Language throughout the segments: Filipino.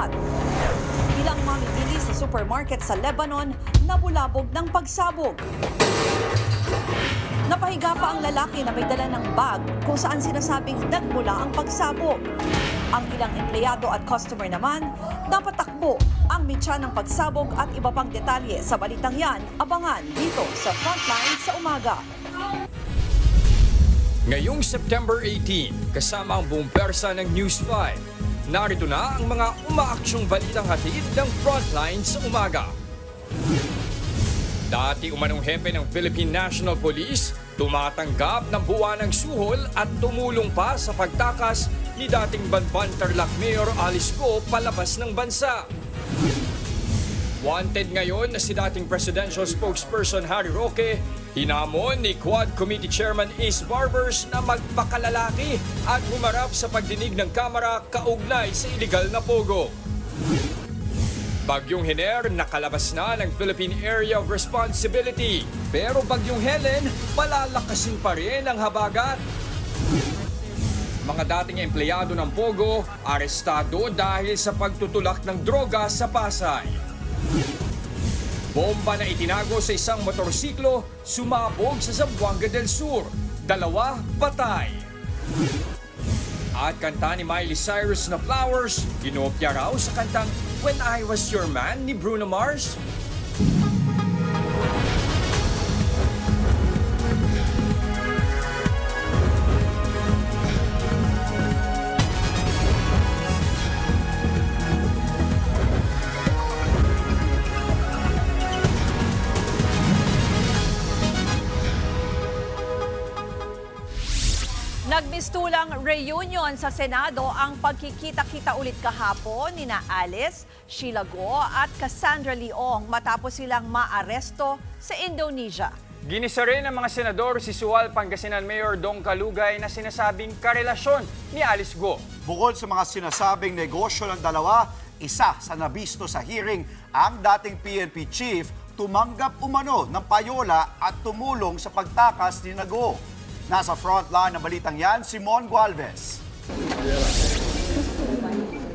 At ilang mamimili sa supermarket sa Lebanon nabulabog ng pagsabog. Napahiga pa ang lalaki na may dala ng bag kung saan sinasabing nagmula ang pagsabog. Ang ilang empleyado at customer naman, napatakbo ang mitya ng pagsabog at iba pang detalye sa balitang yan, abangan dito sa Frontline sa umaga. Ngayong September 18, kasama ang buong persa ng News 5, narito na ang mga umaaksyong balitang hatid ng Frontline sa umaga. Dati umanong hepe ng Philippine National Police, tumatanggap ng buwan ng suhol at tumulong pa sa pagtakas ni dating Banban Tarlac Mayor Alice Go palabas ng bansa. Wanted ngayon na si dating presidential spokesperson Harry Roque, hinamon ni Quad Committee Chairman Ace Barbers na magpakalalaki at humarap sa pagdinig ng Kamara kaugnay sa iligal na pogo. Bagyong Hiner nakalabas na ng Philippine Area of Responsibility. Pero Bagyong Helen, palalakasin pa rin ang habagat. Mga dating empleyado ng Pogo, arestado dahil sa pagtutulak ng droga sa Pasay. Bomba na itinago sa isang motorsiklo, sumabog sa Zamboanga del Sur. Dalawa, patay. At kanta ni Miley Cyrus na Flowers, ginopya raw sa kantang When I Was Your Man ni Bruno Mars. Nagmistulang reunion sa Senado ang pagkikita-kita ulit kahapon ni na Alice, Sheila Go at Cassandra Leong matapos silang maaresto sa Indonesia. Ginisa rin ng mga senador si Sual Pangasinan Mayor Dong Kalugay na sinasabing karelasyon ni Alice Go. Bukod sa mga sinasabing negosyo ng dalawa, isa sa nabisto sa hearing, ang dating PNP chief tumanggap umano ng payola at tumulong sa pagtakas ni Nago. Nasa frontline ng balitang yan, Simon Gualvez.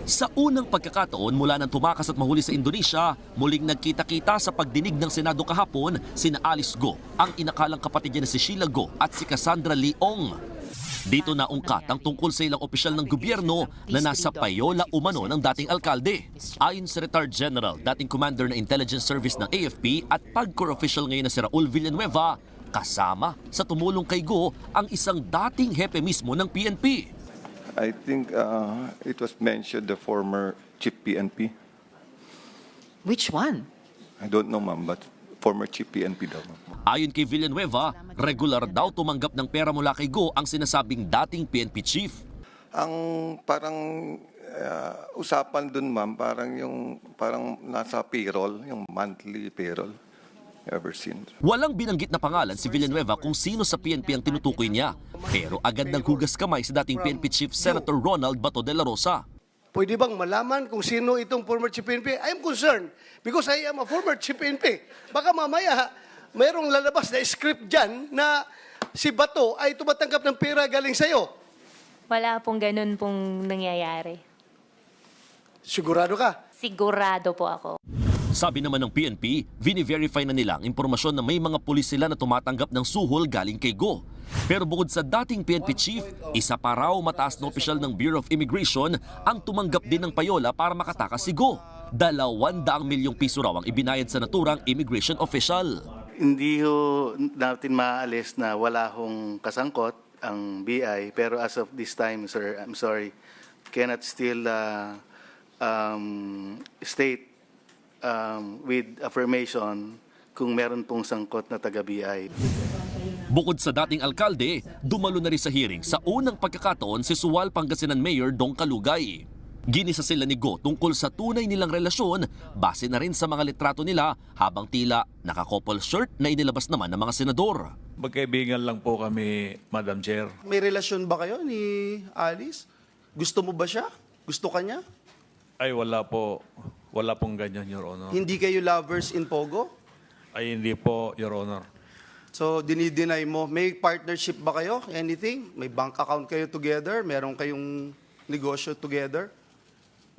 Sa unang pagkakataon mula nang tumakas at mahuli sa Indonesia, muling nagkita-kita sa pagdinig ng Senado kahapon sina Alice Go, ang inakalang kapatid niya na si Sheila Go at si Cassandra Leong. Dito naungkat ang tungkol sa ilang opisyal ng gobyerno na nasa payola umano ng dating alkalde. Ayon sa Retired General, dating commander ng Intelligence Service ng AFP at PAGCOR official ngayon na si Raul Villanueva, kasama sa tumulong kay Go ang isang dating hepe mismo ng PNP. I think uh, it was mentioned the former chief PNP. Which one? I don't know, ma'am, but former chief PNP daw. ma'am. Ayon kay Villanueva, regular daw tumanggap ng pera mula kay Go ang sinasabing dating PNP chief. Ang parang uh, usapan dun, ma'am, parang yung parang nasa payroll, yung monthly payroll. Ever since. Walang binanggit na pangalan si Villanueva kung sino sa PNP ang tinutukoy niya. Pero agad nang hugas kamay sa dating PNP chief Senator Ronald Bato de la Rosa. Pwede bang malaman kung sino itong former chief PNP? I am concerned because I am a former chief PNP. Baka mamaya mayroong lalabas na script dyan na si Bato ay tumatanggap ng pera galing sa'yo. Wala pong ganun pong nangyayari. Sigurado ka? Sigurado po ako. Sabi naman ng PNP, vini-verify na nila ang impormasyon na may mga pulis sila na tumatanggap ng suhol galing kay Go. Pero bukod sa dating PNP chief, isa pa raw mataas na opisyal ng Bureau of Immigration ang tumanggap din ng payola para makatakas si Go. Dalawandaang milyong piso raw ang ibinayad sa naturang immigration official. Hindi ho natin maalis na wala hong kasangkot ang BI pero as of this time sir I'm sorry cannot still uh, um, state um, with affirmation kung meron pong sangkot na taga BI. Bukod sa dating alkalde, dumalo na rin sa hearing sa unang pagkakataon si Suwal Pangasinan Mayor Dong Kalugay. Ginisa sila ni Go tungkol sa tunay nilang relasyon base na rin sa mga litrato nila habang tila nakakopol shirt na inilabas naman ng mga senador. Magkaibigan lang po kami, Madam Chair. May relasyon ba kayo ni Alice? Gusto mo ba siya? Gusto ka niya? Ay, wala po. Wala pong ganyan, Your Honor. Hindi kayo lovers in Pogo? Ay, hindi po, Your Honor. So, dinideny mo. May partnership ba kayo? Anything? May bank account kayo together? Meron kayong negosyo together?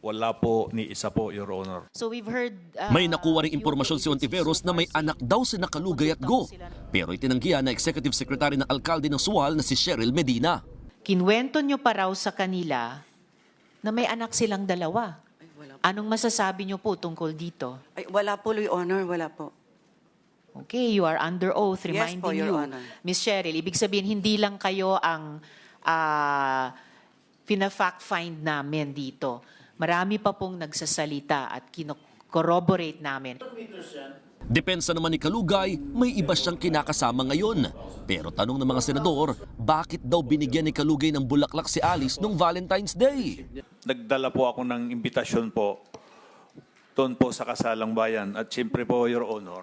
Wala po ni isa po, Your Honor. So we've heard... uh, May nakuha ring impormasyon si Ontiveros na may anak daw si Nakalugay at Go. Pero itinanggihan na Executive Secretary ng Alkalde ng Sual na si Cheryl Medina. Kinwento nyo pa raw sa kanila na may anak silang dalawa. Anong masasabi nyo po tungkol dito? Ay, wala po, Your Honor, wala po. Okay, you are under oath Yes reminding po, Your you. Honor. Miss Cheryl, ibig sabihin hindi lang kayo ang ah, pina-fact find namin dito. Marami pa pong nagsasalita at kino-corroborate namin. Depensa naman ni Kalugay, may iba siyang kinakasama ngayon. Pero tanong ng mga senador, bakit daw binigyan ni Kalugay ng bulaklak si Alice nung Valentine's Day? Nagdala po ako ng imbitasyon po doon po sa Kasalang Bayan. At siyempre po, Your Honor,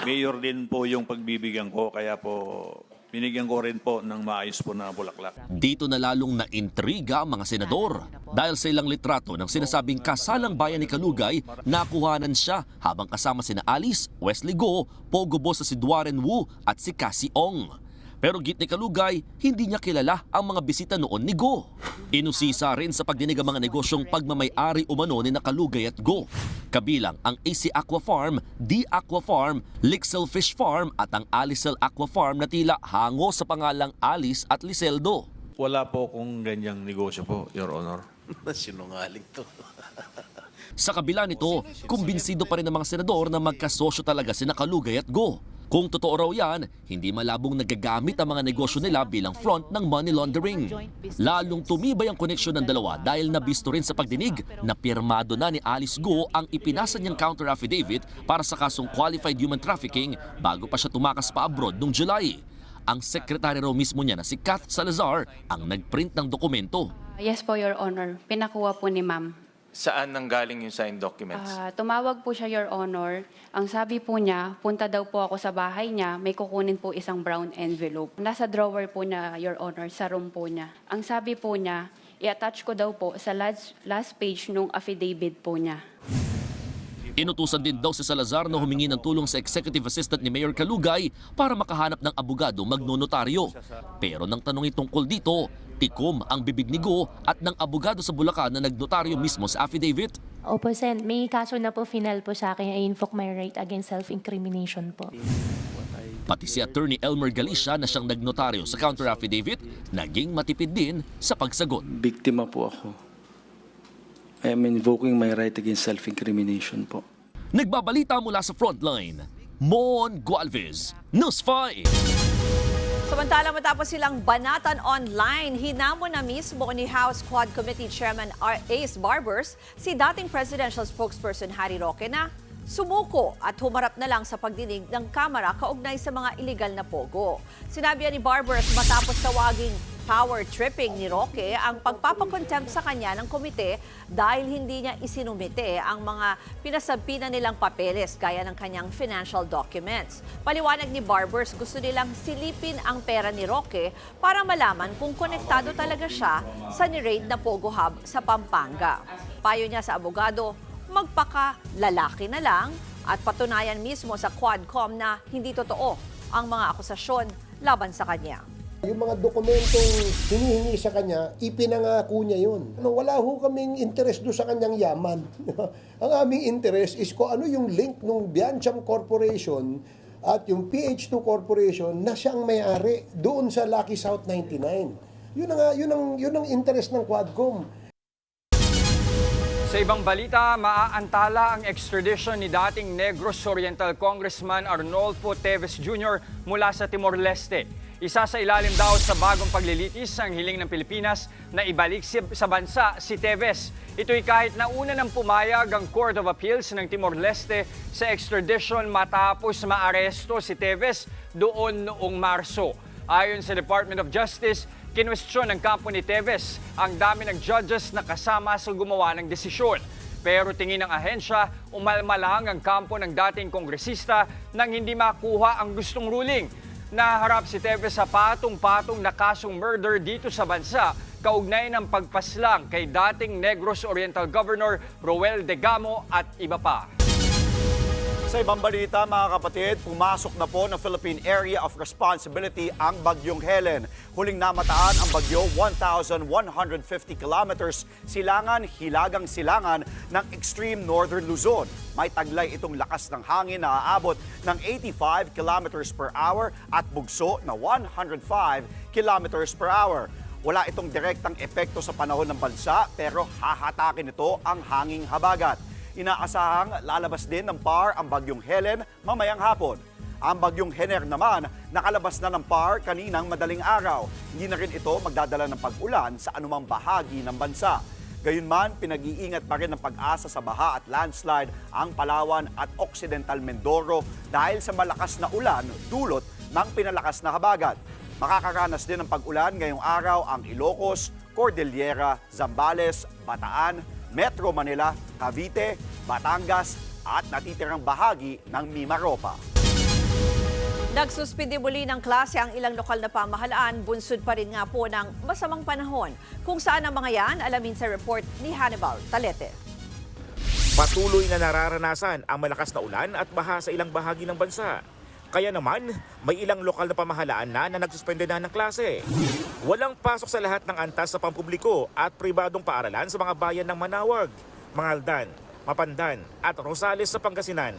mayor din po yung pagbibigyan ko. Kaya po, binigyan ko rin po ng maayos po na bulaklak. Dito na lalong naintriga ang mga senador. Dahil sa ilang litrato ng sinasabing kasalang bayan ni Kalugay, nakuhanan siya habang kasama sina Alice, Wesley Go, Pogo Boss sa si Duaren Wu at si Cassie Ong. Pero git ni Kalugay, hindi niya kilala ang mga bisita noon ni Go. Inusisa rin sa pagdinig ang mga negosyong pagmamayari umano ni Nakalugay at Go. Kabilang ang AC Aqua Farm, D Aqua Farm, Lixel Fish Farm at ang Alicel Aqua Farm na tila hango sa pangalang Alice at Liseldo. Wala po kung ganyang negosyo po, Your Honor. Sinungaling to. Sa kabila nito, kumbinsido pa rin ng mga senador na magkasosyo talaga si Nakalugay at Go. Kung totoo raw yan, hindi malabong nagagamit ang mga negosyo nila bilang front ng money laundering. Lalong tumibay ang koneksyon ng dalawa dahil nabisto rin sa pagdinig na pirmado na ni Alice Go ang ipinasa niyang counter affidavit para sa kasong qualified human trafficking bago pa siya tumakas pa abroad noong July. Ang sekretary raw mismo niya na si Kath Salazar ang nagprint ng dokumento. Yes po, Your Honor. Pinakuha po ni ma'am. Saan nanggaling yung signed documents? Ah, tumawag po siya, Your Honor. Ang sabi po niya, punta daw po ako sa bahay niya, may kukunin po isang brown envelope. Nasa drawer po niya, Your Honor, sa room po niya. Ang sabi po niya, i-attach ko daw po sa last, last page nung affidavit po niya. Inutusan din daw si Salazar na humingi ng tulong sa executive assistant ni Mayor Kalugay para makahanap ng abogado magnonotaryo. Pero nang tanong tungkol dito, tikom ang bibig ni Go at ng abogado sa Bulacan na nagnotaryo mismo sa affidavit. Opo, Sen. May kaso na po final po sa akin. I invoke my right against self-incrimination po. Pati si Attorney Elmer Galicia na siyang nagnotaryo sa counter affidavit, naging matipid din sa pagsagot. Biktima po ako. I am invoking my right against self-incrimination po. Nagbabalita mula sa frontline, Mon Gualvez, News 5. Samantala matapos silang banatan online, hinamon na mismo ni House Quad Committee Chairman R. Ace Barbers si dating presidential spokesperson Harry Roque na sumuko at humarap na lang sa pagdinig ng Kamara kaugnay sa mga illegal na pogo. Sinabi ni Barbers matapos tawaging power tripping ni Roque ang pagpapakontempt sa kanya ng komite dahil hindi niya isinumite ang mga pinasabpina nilang papeles gaya ng kanyang financial documents. Paliwanag ni Barbers, gusto nilang silipin ang pera ni Roque para malaman kung konektado talaga siya sa ni-raid na Pogo Hub sa Pampanga. Payo niya sa abogado, magpaka lalaki na lang at patunayan mismo sa Quadcom na hindi totoo ang mga akusasyon laban sa kanya. Yung mga dokumentong hinihingi sa kanya, ipinangako niya yun. Ano, wala ho kaming interest doon sa kanyang yaman. Ang aming interest is kung ano yung link ng Biancham Corporation at yung PH2 Corporation na siyang may-ari doon sa Lucky South 99. Yun ang, yun ang, yun ang interest ng Quadcom. Sa ibang balita, maaantala ang extradition ni dating Negros Oriental Congressman Arnolfo Teves Jr. mula sa Timor-Leste. Isa sa ilalim daw sa bagong paglilitis ang hiling ng Pilipinas na ibalik sa bansa si Teves. Ito'y kahit nauna ng pumayag ang Court of Appeals ng Timor-Leste sa extradition matapos maaresto si Teves doon noong Marso. Ayon sa Department of Justice, kinwestiyon ng kampo ni Teves ang dami ng judges na kasama sa gumawa ng desisyon. Pero tingin ng ahensya, umalma lang ang kampo ng dating kongresista nang hindi makuha ang gustong ruling. Naharap si Teves sa patong-patong na kasong murder dito sa bansa kaugnay ng pagpaslang kay dating Negros Oriental Governor Roel Degamo at iba pa. Sa ibang balita, mga kapatid, pumasok na po ng Philippine Area of Responsibility ang Bagyong Helen. Huling namataan ang bagyo 1,150 kilometers silangan, hilagang silangan ng extreme northern Luzon. May taglay itong lakas ng hangin na aabot ng 85 kilometers per hour at bugso na 105 kilometers per hour. Wala itong direktang epekto sa panahon ng bansa pero hahatakin ito ang hanging habagat. Inaasahang lalabas din ng PAR ang bagyong Helen mamayang hapon. Ang bagyong Hener naman nakalabas na ng PAR kaninang madaling araw. Hindi na rin ito magdadala ng pag-ulan sa anumang bahagi ng bansa. Gayunman, pinag-iingat pa rin ng pag-asa sa baha at landslide ang Palawan at Occidental Mindoro dahil sa malakas na ulan dulot ng pinalakas na habagat. Makakaranas din ng pag-ulan ngayong araw ang Ilocos, Cordillera, Zambales, Bataan, Metro Manila, Cavite, Batangas at natitirang bahagi ng Mimaropa. Nagsuspindi muli ng klase ang ilang lokal na pamahalaan, bunsod pa rin nga po ng masamang panahon. Kung saan ang mga yan, alamin sa report ni Hannibal Talete. Patuloy na nararanasan ang malakas na ulan at baha sa ilang bahagi ng bansa. Kaya naman, may ilang lokal na pamahalaan na na nagsuspende na ng klase. Walang pasok sa lahat ng antas sa pampubliko at pribadong paaralan sa mga bayan ng Manawag, Mangaldan, Mapandan at Rosales sa Pangasinan.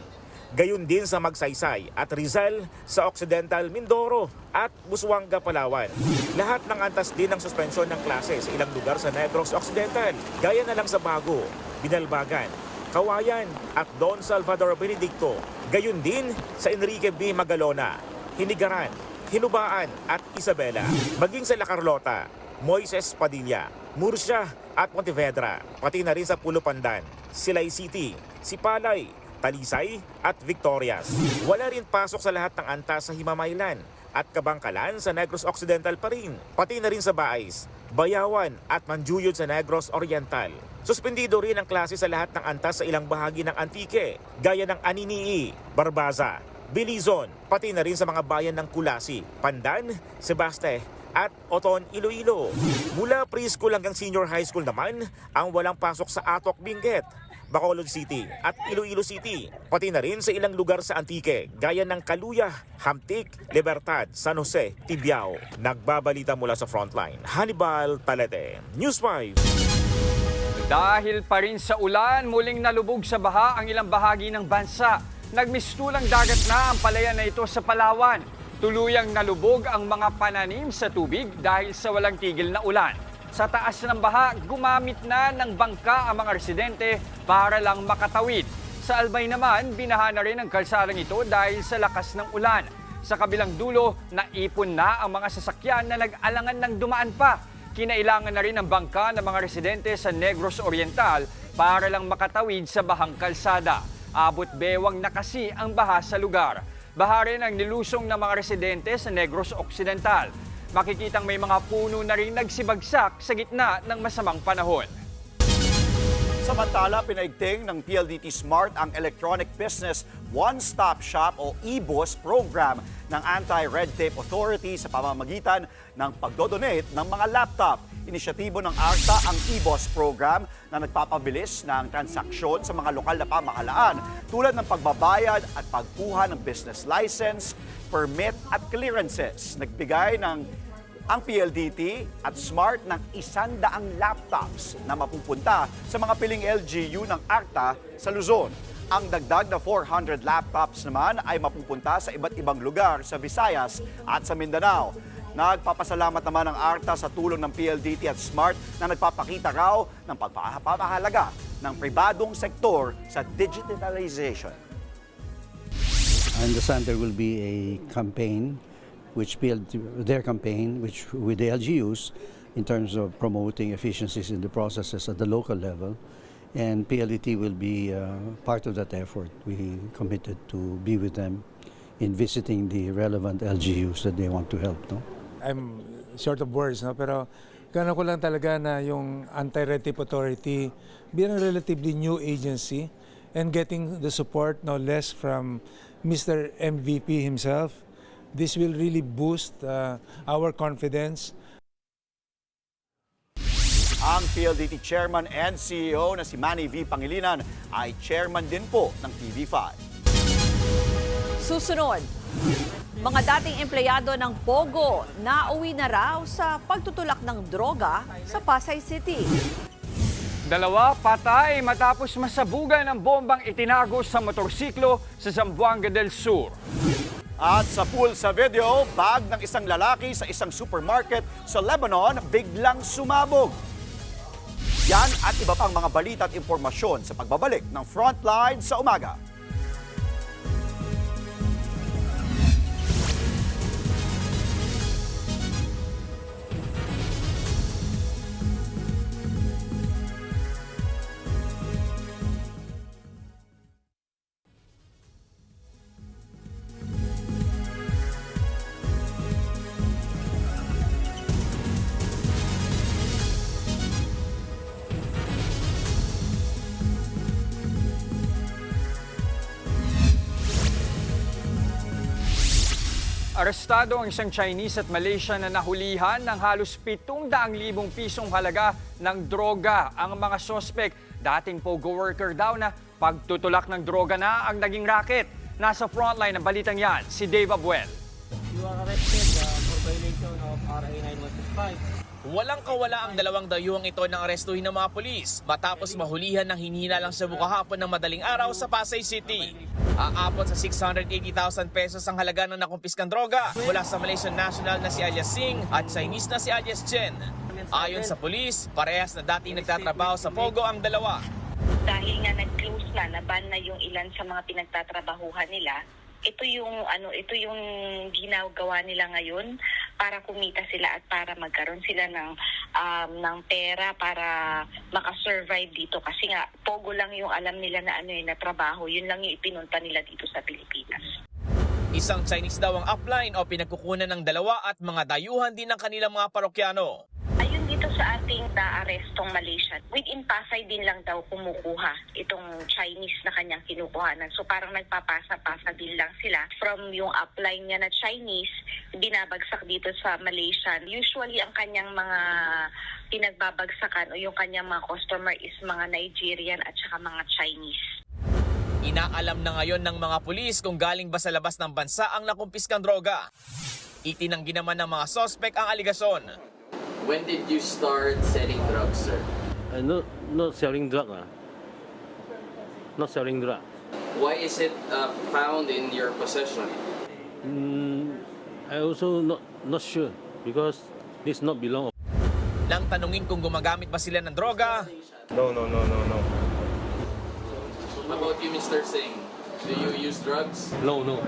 Gayun din sa Magsaysay at Rizal sa Occidental Mindoro at Busuanga, Palawan. Lahat ng antas din ng suspensyon ng klase sa ilang lugar sa Negros Occidental, gaya na lang sa Bago, Binalbagan, Kawayan at Don Salvador Benedicto. Gayun din sa Enrique B. Magalona, Hinigaran, Hinubaan at Isabela. Maging sa La Carlota, Moises Padilla, Murcia at Pontevedra, pati na rin sa Pulo Pandan, Silay City, Sipalay, Talisay at Victorias. Wala rin pasok sa lahat ng antas sa Himamaylan at Kabangkalan sa Negros Occidental pa rin, pati na rin sa Baais, Bayawan at Manjuyod sa Negros Oriental. Suspendido rin ang klase sa lahat ng antas sa ilang bahagi ng Antique, gaya ng Aninii, Barbaza, Bilizon, pati na rin sa mga bayan ng Kulasi, Pandan, Sebaste at Oton, Iloilo. Mula preschool hanggang senior high school naman ang walang pasok sa Atok, Benguet, Bacolod City at Iloilo City, pati na rin sa ilang lugar sa Antique, gaya ng Kaluya, Hamtik, Libertad, San Jose, Tibiao. Nagbabalita mula sa frontline, Hannibal Talete, News 5. Dahil pa rin sa ulan, muling nalubog sa baha ang ilang bahagi ng bansa. Nagmistulang dagat na ang palayan na ito sa Palawan. Tuluyang nalubog ang mga pananim sa tubig dahil sa walang tigil na ulan. Sa taas ng baha, gumamit na ng bangka ang mga residente para lang makatawid. Sa Albay naman, binaha na rin ang kalsadang ito dahil sa lakas ng ulan. Sa kabilang dulo, naipon na ang mga sasakyan na nag-alangan ng dumaan pa. Kinailangan na rin ng bangka ng mga residente sa Negros Oriental para lang makatawid sa bahang kalsada. Abot bewang na kasi ang baha sa lugar. Baha rin ang nilusong ng mga residente sa Negros Occidental. Makikitang may mga puno na rin nagsibagsak sa gitna ng masamang panahon. Samantala, pinaigting ng PLDT Smart ang Electronic Business One-Stop Shop o EBOS program ng Anti-Red Tape Authority sa pamamagitan ng pagdodonate ng mga laptop. Inisyatibo ng ARTA ang EBOS program na nagpapabilis ng transaksyon sa mga lokal na pamahalaan tulad ng pagbabayad at pagkuha ng business license, permit at clearances. Nagbigay ng ang PLDT at Smart ng isandaang laptops na mapupunta sa mga piling LGU ng ARTA sa Luzon. Ang dagdag na 400 laptops naman ay mapupunta sa iba't ibang lugar sa Visayas at sa Mindanao. Nagpapasalamat naman ang ARTA sa tulong ng PLDT at Smart na nagpapakita raw ng pagpapahalaga ng pribadong sektor sa digitalization. I understand there will be a campaign, which PLT, their campaign, which with the LGUs, in terms of promoting efficiencies in the processes at the local level, and PLDT will be uh, part of that effort. We committed to be with them in visiting the relevant LGUs that they want to help. No? I'm short of words, no? pero gano'n ko lang talaga na yung Anti-Red Authority bilang relatively new agency and getting the support no less from Mr. MVP himself, this will really boost uh, our confidence Ang PLDT Chairman and CEO na si Manny V. Pangilinan ay chairman din po ng TV5. Susunod, mga dating empleyado ng Pogo na uwi na raw sa pagtutulak ng droga sa Pasay City. Dalawa patay matapos masabugan ng bombang itinago sa motorsiklo sa Zamboanga del Sur. At sa pool sa video, bag ng isang lalaki sa isang supermarket sa Lebanon biglang sumabog. Yan at iba pang mga balita at impormasyon sa pagbabalik ng Frontline sa umaga. Arestado ang isang Chinese at Malaysian na nahulihan ng halos 700,000 pisong halaga ng droga. Ang mga sospek, dating pogo worker daw na pagtutulak ng droga na ang naging racket. Nasa frontline ng balitang yan, si Dave Abuel. You are arrested uh, for violation of RA 9165. Walang kawala ang dalawang dayuhang ito ng arestuhin ng mga pulis matapos mahulihan ng hinihinalang Cebu kahapon ng madaling araw sa Pasay City. Aabot sa 680,000 pesos ang halaga ng nakumpiskang droga mula sa Malaysian national na si alias Singh at Chinese na si alias Chen. Ayon sa pulis, parehas na dating nagtatrabaho sa Pogo ang dalawa. dahil nga nag-close na, naban na yung ilan sa mga pinagtatrabahuhan nila, ito yung ano ito yung ginagawa nila ngayon para kumita sila at para magkaroon sila ng um, ng pera para makasurvive dito. Kasi nga pogo lang yung alam nila na ano yun na trabaho. Yun lang yung ipinunta nila dito sa Pilipinas Isang Chinese daw ang upline o pinagkukunan ng dalawa at mga dayuhan din ng kanilang mga parokyano. Ayun dito sa ating naarestong Malaysian, within Pasay din lang daw kumukuha itong Chinese na kanyang kinukuhanan. So parang nagpapasa-pasa din lang sila from yung upline niya na Chinese, binabagsak dito sa Malaysian. Usually ang kanyang mga pinagbabagsakan o yung kanyang mga customer is mga Nigerian at saka mga Chinese. Inaalam na ngayon ng mga pulis kung galing ba sa labas ng bansa ang nakumpiskang droga. Itinanggi naman ng mga sospek ang aligasyon. When did you start selling drugs, sir? Uh, no, not selling drug. ah. Not selling drug. Why is it uh, found in your possession? Mm, I also not not sure because this not belong. Nang tanungin kung gumagamit ba sila ng droga, No, no, no, no, no. About you, Mr. Singh? Do you use drugs? No, no.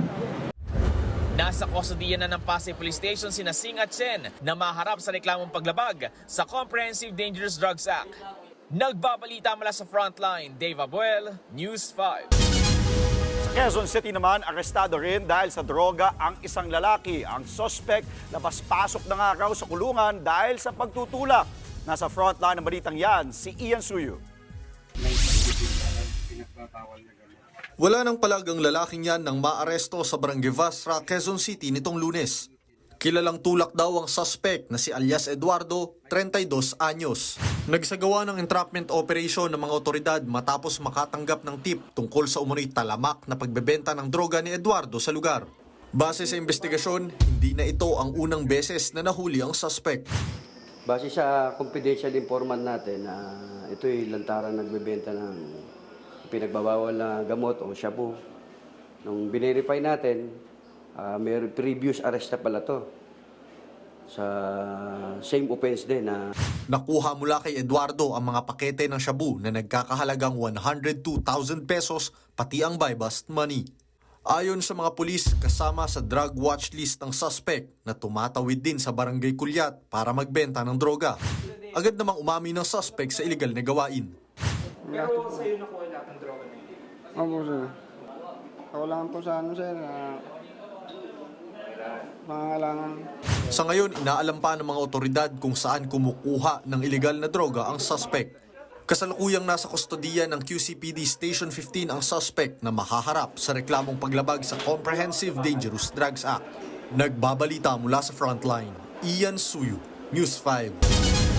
nasa kustodiya na ng Pasay Police Station sina Singh at Chen na maharap sa reklamong paglabag sa Comprehensive Dangerous Drugs Act. Nagbabalita mula sa frontline, Dave Abuel, News 5. Sa Quezon City naman, arestado rin dahil sa droga ang isang lalaki. Ang sospek labas-pasok na nga raw sa kulungan dahil sa pagtutulak. Nasa frontline ng balitang yan, si Ian Suyu. Wala nang palagang lalaking yan nang maaresto sa Barangay Vasra, Quezon City nitong lunes. Kilalang tulak daw ang suspect na si alias Eduardo, 32 anyos. Nagsagawa ng entrapment operation ng mga otoridad matapos makatanggap ng tip tungkol sa umunoy talamak na pagbebenta ng droga ni Eduardo sa lugar. Base sa investigasyon, hindi na ito ang unang beses na nahuli ang suspect. Base sa confidential informant natin na ito'y lantaran nagbebenta ng pinagbabawal na gamot o shabu. Nung binerify natin, uh, may previous arrest na pala to sa same offense din na Nakuha mula kay Eduardo ang mga pakete ng shabu na nagkakahalagang 102,000 pesos pati ang buy bust money. Ayon sa mga pulis, kasama sa drug watch list ang suspect na tumatawid din sa barangay Kulyat para magbenta ng droga. Agad namang umami ng suspect sa illegal na gawain. Pero sa'yo nakuha lahat ng droga na yun? Opo, sir. Ako lang po sa ano, sir, na pangangailangan. Sa ngayon, inaalam pa ng mga otoridad kung saan kumukuha ng illegal na droga ang suspect. Kasalukuyang nasa kustodiya ng QCPD Station 15 ang suspect na mahaharap sa reklamong paglabag sa Comprehensive Dangerous Drugs Act. Nagbabalita mula sa frontline, Ian Suyu, News 5.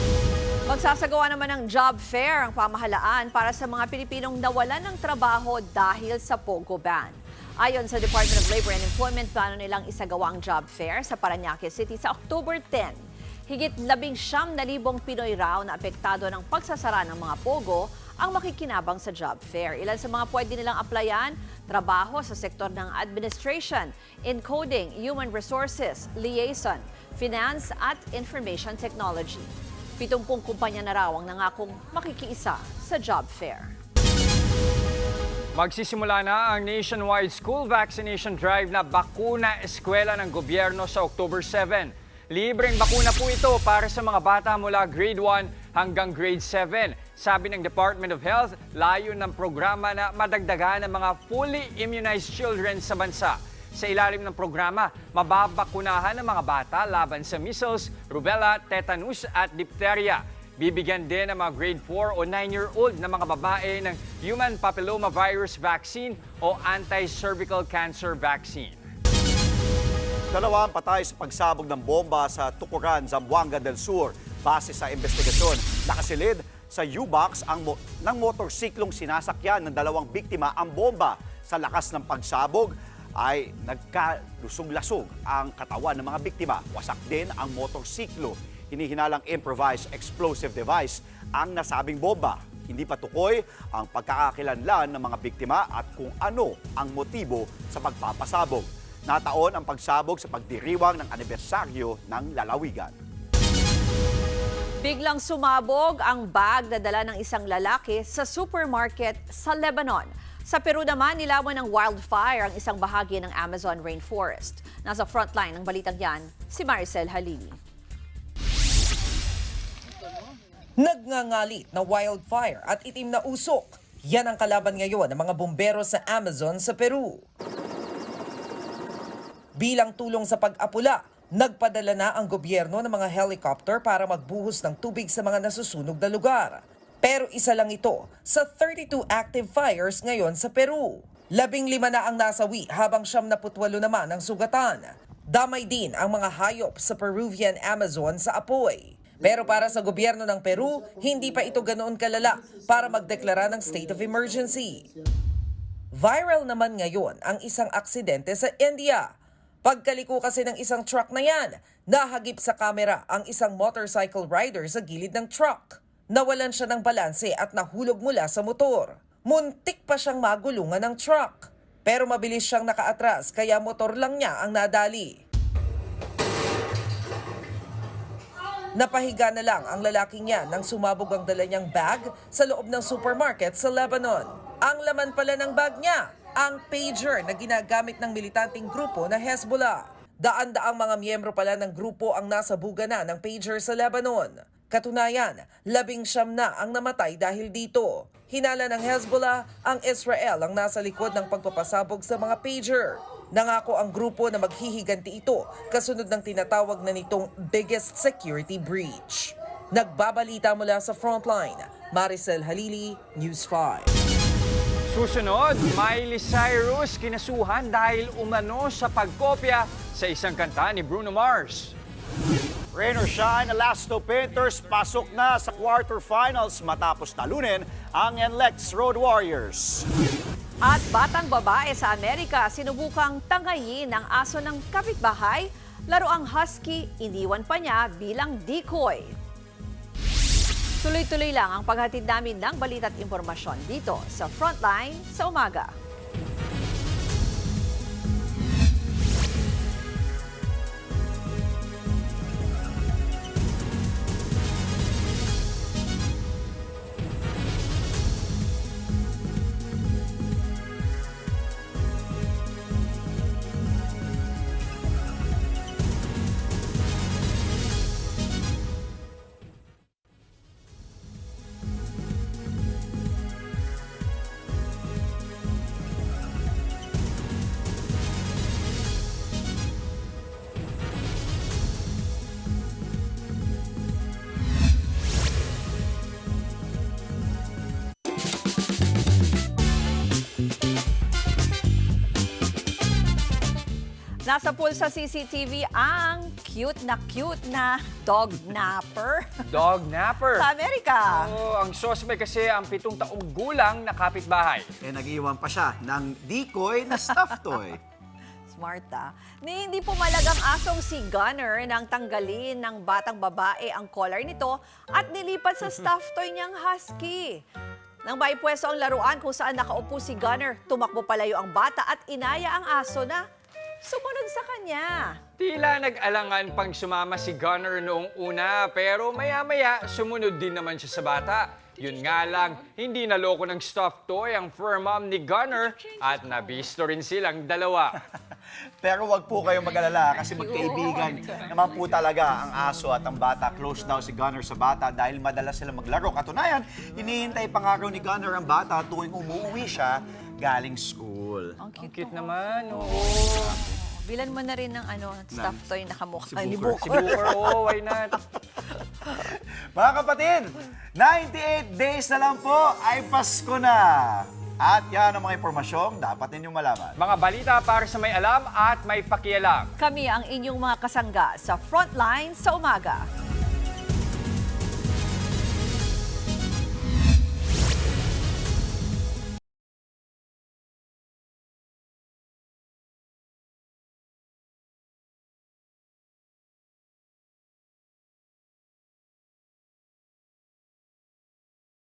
Magsasagawa naman ng job fair ang pamahalaan para sa mga Pilipinong nawalan ng trabaho dahil sa Pogo ban. Ayon sa Department of Labor and Employment, plano nilang isagawa ang job fair sa Paranaque City sa October 10. Higit labing siyam na libong Pinoy raw na apektado ng pagsasara ng mga pogo ang makikinabang sa job fair. Ilan sa mga pwede nilang applyan, trabaho sa sektor ng administration, encoding, human resources, liaison, finance at information technology. 70 kumpanya na raw ang nangakong makikiisa sa job fair. Magsisimula na ang nationwide school vaccination drive na bakuna eskwela ng gobyerno sa October 7. Libreng bakuna po ito para sa mga bata mula grade 1 hanggang grade 7. Sabi ng Department of Health, layo ng programa na madagdagan ang mga fully immunized children sa bansa. Sa ilalim ng programa, mababakunahan ang mga bata laban sa measles, rubella, tetanus at diphtheria. Bibigyan din ng mga grade 4 o 9-year-old na mga babae ng human papillomavirus vaccine o anti-cervical cancer vaccine. Dalawang patay sa pagsabog ng bomba sa Tukuran, Zamboanga del Sur. Base sa investigasyon, nakasilid sa U-box ang mo- ng motorsiklong sinasakyan ng dalawang biktima ang bomba. Sa lakas ng pagsabog ay nagkalusog-lasog ang katawan ng mga biktima. Wasak din ang motorsiklo. Hinihinalang improvised explosive device ang nasabing bomba. Hindi pa tukoy ang pagkakakilanlan ng mga biktima at kung ano ang motibo sa pagpapasabog. Nataon ang pagsabog sa pagdiriwang ng anibersaryo ng lalawigan. Biglang sumabog ang bag na dala ng isang lalaki sa supermarket sa Lebanon. Sa Peru naman, nilawan ng wildfire ang isang bahagi ng Amazon rainforest. Nasa frontline ng balitang yan, si Maricel Halili. Nagngangalit na wildfire at itim na usok. Yan ang kalaban ngayon ng mga bombero sa Amazon sa Peru. Bilang tulong sa pag-apula, nagpadala na ang gobyerno ng mga helicopter para magbuhos ng tubig sa mga nasusunog na lugar. Pero isa lang ito sa 32 active fires ngayon sa Peru. Labing lima na ang nasawi habang siyam na putwalo naman ang sugatan. Damay din ang mga hayop sa Peruvian Amazon sa apoy. Pero para sa gobyerno ng Peru, hindi pa ito ganoon kalala para magdeklara ng state of emergency. Viral naman ngayon ang isang aksidente sa India. Pagkaliko kasi ng isang truck na yan, nahagip sa kamera ang isang motorcycle rider sa gilid ng truck. Nawalan siya ng balanse at nahulog mula sa motor. Muntik pa siyang magulungan ng truck. Pero mabilis siyang nakaatras kaya motor lang niya ang nadali. Napahiga na lang ang lalaking yan nang sumabog ang dala niyang bag sa loob ng supermarket sa Lebanon. Ang laman pala ng bag niya, ang pager na ginagamit ng militanteng grupo na Hezbollah. Daan-daang mga miyembro pala ng grupo ang nasa buga na ng pager sa Lebanon. Katunayan, labing siyam na ang namatay dahil dito. Hinala ng Hezbollah, ang Israel ang nasa likod ng pagpapasabog sa mga pager. Nangako ang grupo na maghihiganti ito kasunod ng tinatawag na nitong biggest security breach. Nagbabalita mula sa frontline, Maricel Halili, News 5. Susunod, Miley Cyrus kinasuhan dahil umano sa pagkopya sa isang kanta ni Bruno Mars. Rain or shine, Elasto Painters pasok na sa quarterfinals matapos talunin ang NLEX Road Warriors. At batang babae sa Amerika sinubukang tangayin ng aso ng kapitbahay, laroang husky, iniwan pa niya bilang decoy. Tuloy-tuloy lang ang paghatid namin ng balita at impormasyon dito sa Frontline sa umaga. Nasa pool sa CCTV ang cute na cute na dog napper Dog napper. sa Amerika. Oo, ang suspect kasi ang pitong taong gulang na kapitbahay. Eh, nag-iwan pa siya ng decoy na stuffed toy. Smart ah. Ni hindi pumalagang asong si Gunner nang tanggalin ng batang babae ang collar nito at nilipat sa stuffed toy niyang husky. Nang maipwesto ang laruan kung saan nakaupo si Gunner, tumakbo palayo ang bata at inaya ang aso na sumunod sa kanya. Tila nag-alangan pang sumama si Gunner noong una pero maya-maya sumunod din naman siya sa bata. Yun nga lang, hindi naloko ng stuffed toy ang fur mom ni Gunner at nabisto rin silang dalawa. Pero wag po kayong mag-alala kasi magkaibigan naman po talaga ang aso at ang bata. Close daw si Gunner sa bata dahil madalas sila maglaro. Katunayan, hinihintay pa nga raw ni Gunner ang bata tuwing umuwi siya galing school. Ang cute, Cute naman, oo. Bilan mo na rin ng ano, stuffed toy na kamukha Si ni Booker. Booker. Si Booker, oo, why not? Mga kapatid, 98 days na lang po ay Pasko na. At yan ang mga impormasyong dapat ninyong malaman. Mga balita para sa may alam at may pakialam. Kami ang inyong mga kasangga sa Frontline sa umaga.